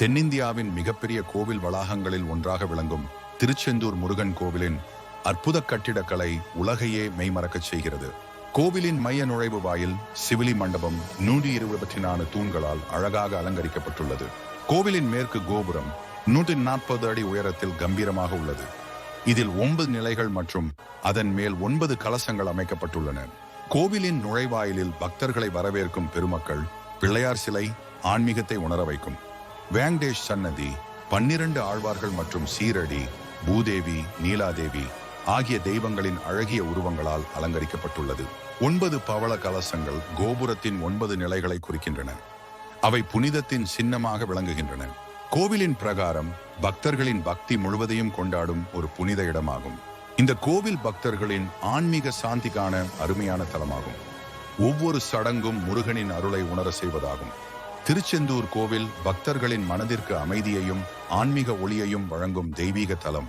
தென்னிந்தியாவின் மிகப்பெரிய கோவில் வளாகங்களில் ஒன்றாக விளங்கும் திருச்செந்தூர் முருகன் கோவிலின் அற்புத கட்டிடக்கலை உலகையே மெய்மறக்கச் செய்கிறது. கோவிலின் மைய நுழைவு வாயில் சிவிலி மண்டபம் நூற்றி இருபத்தி நாலு தூண்களால் அழகாக அலங்கரிக்கப்பட்டுள்ளது. கோவிலின் மேற்கு கோபுரம் நூற்றி நாற்பது அடி உயரத்தில் கம்பீரமாக உள்ளது. இதில் ஒன்பது நிலைகள் மற்றும் அதன் மேல் ஒன்பது கலசங்கள் அமைக்கப்பட்டுள்ளன. கோவிலின் நுழைவாயிலில் பக்தர்களை வரவேற்கும் பெருமக்கள் பிள்ளையார் சிலை ஆன்மீகத்தை உணர வைக்கும். வேங்கடேஷ் சன்னதி பன்னிரண்டு ஆழ்வார்கள் மற்றும் சீரடி பூதேவி நீலாதேவி ஆகிய தெய்வங்களின் அழகிய உருவங்களால் அலங்கரிக்கப்பட்டுள்ளது. ஒன்பது பவள கலசங்கள் கோபுரத்தின் ஒன்பது நிலைகளை குறிக்கின்றன. அவை புனிதத்தின் சின்னமாக விளங்குகின்றன. கோவிலின் பிரகாரம் பக்தர்களின் பக்தி முழுவதையும் கொண்டாடும் ஒரு புனித இடமாகும். இந்த கோவில் பக்தர்களின் ஆன்மீக சாந்திக்கான அருமையான தலமாகும். ஒவ்வொரு சடங்கும் முருகனின் அருளை உணர செய்வதாகும். திருச்செந்தூர் கோவில் பக்தர்களின் மனதிற்கு அமைதியையும் ஆன்மீக ஒளியையும் வழங்கும் தெய்வீக தலம்.